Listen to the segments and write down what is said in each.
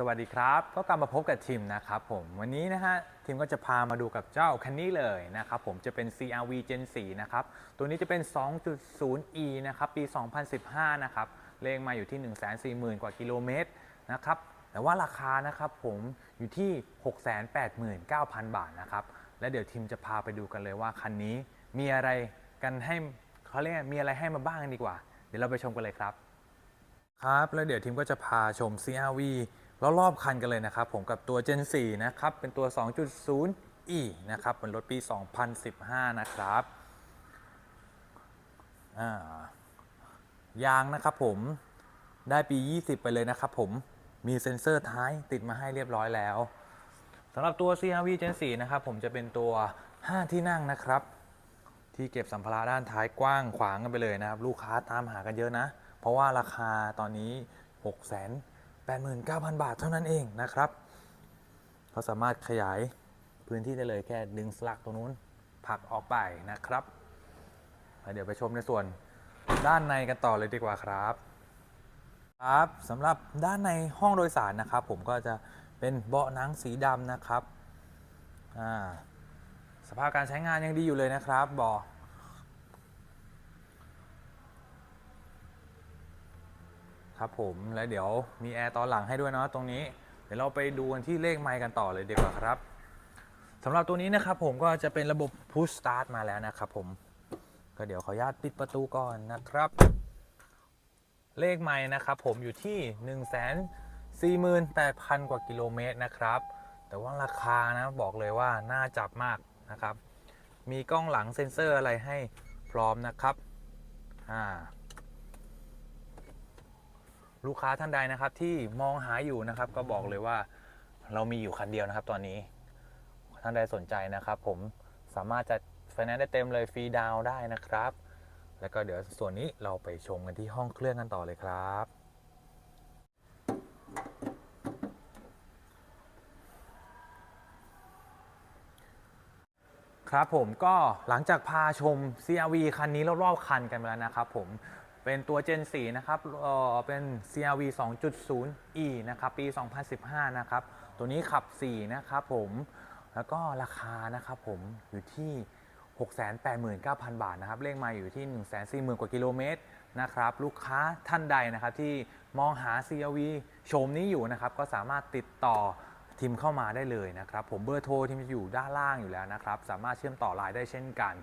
สวัสดีครับ ก็กลับมาพบกับทีมนะครับผม วันนี้นะฮะทีมก็จะพามาดูกับเจ้าคันนี้เลยนะครับผมจะเป็น CRV Gen 4นะครับ ตัวนี้จะเป็น 2.0e นะครับ ปี 2015 นะครับเลงมาอยู่ที่ 140,000 กว่ากิโลเมตรนะครับ แต่ว่าราคานะครับผมอยู่ที่ 689,000 บาทนะครับ และเดี๋ยวทีมจะพาไปดูกันเลยว่าคันนี้มีอะไรกันให้เขาเรียกมีอะไรให้มาบ้างดีกว่า เดี๋ยวเราไปชมกันเลยครับ ครับ แล้วเดี๋ยวทีมก็จะพาชม CRV แล้วรอบคันกันเลยนะครับ ผมกับตัว Gen 4 นะครับ เป็นตัว 2.0e นะครับ เป็นรถปี 2015 นะครับายางนะครับผมได้ปี 20 ไปเลยนะครับผมมีเซ็นเซอร์ท้ายติดมาให้เรียบร้อยแล้วสำหรับตัว CRV Gen 4 นะครับ ผมจะเป็นตัว 5 ที่นั่งนะครับ ที่เก็บสัมภาระด้านท้ายกว้างขวางกันไปเลยนะครับ ลูกค้าตามหากันเยอะนะ เพราะว่าราคาตอนนี้6 8 9 0 0 0 บาทเท่านั้นเองนะครับเขาสามารถขยายพื้นที่ได้เลยแค่ดึงสลักตรงนู้นผลักออกไปนะครับ เดี๋ยวไปชมในส่วนด้านในกันต่อเลยดีกว่าครับ ครับสำหรับด้านในห้องโดยสารนะครับ ผมก็จะเป็นเบาะหนังสีดำนะครับสภาพการใช้งานยังดีอยู่เลยนะครับเบาะ ครับผมแล้วเดี๋ยวมีแอร์ตอนหลังให้ด้วยเนาะตรงนี้ เดี๋ยวเราไปดูกันที่เลขไมค์กันต่อเลยดีกว่าครับสำหรับตัวนี้นะครับผมก็จะเป็นระบบ push start มาแล้วนะครับผมก็เดี๋ยวขออนุญาตปิดประตูก่อนนะครับ เลขไมค์นะครับผมอยู่ที่ 1 4 8 0 0 0 กว่ากิโลเมตรนะครับ แต่ว่าราคานะบอกเลยว่าน่าจับมากนะครับ มีกล้องหลังเซ็นเซอร์อะไรให้พร้อมนะครับอ่า ลูกค้าท่านใดนะครับที่มองหาอยู่นะครับ ก็บอกเลยว่าเรามีอยู่คันเดียวนะครับ ตอนนี้ท่านใดสนใจนะครับ ผมสามารถจะไฟแนนซ์ได้เต็มเลยฟรีดาวได้นะครับ แล้วก็เดี๋ยวส่วนนี้เราไปชมกันที่ห้องเครื่องกันต่อเลยครับครับผมก็หลังจากพาชม CRV คันนี้รอบๆคันกันไปแล้วนะครับผม เป็นตัว Gen 4 นะครับเป็น CRV 2.0e นะครับ ปี 2015 นะครับ ตัวนี้ขับ 4 นะครับผม แล้วก็ราคานะครับผมอยู่ที่ 689,000 บาทนะครับ เลขมาอยู่ที่ 140,000 กว่ากิโลเมตรนะครับ ลูกค้าท่านใดนะครับที่มองหา CRV โฉมนี้อยู่นะครับ ก็สามารถติดต่อทีมเข้ามาได้เลยนะครับ ผมเบอร์โทรทีมจะอยู่ด้านล่างอยู่แล้วนะครับ สามารถเชื่อมต่อไลน์ได้เช่นกัน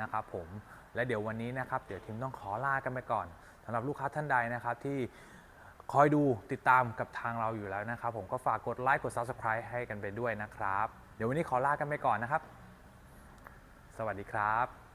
นะครับผมและเดี๋ยววันนี้นะครับเดี๋ยวทีมต้องขอลากันไปก่อนสำหรับลูกค้าท่านใดนะครับที่คอยดูติดตามกับทางเราอยู่แล้วนะครับ ผมก็ฝากกดไลค์กด Subscribe ให้กันไปด้วยนะครับ เดี๋ยววันนี้ขอลากันไปก่อนนะครับ สวัสดีครับ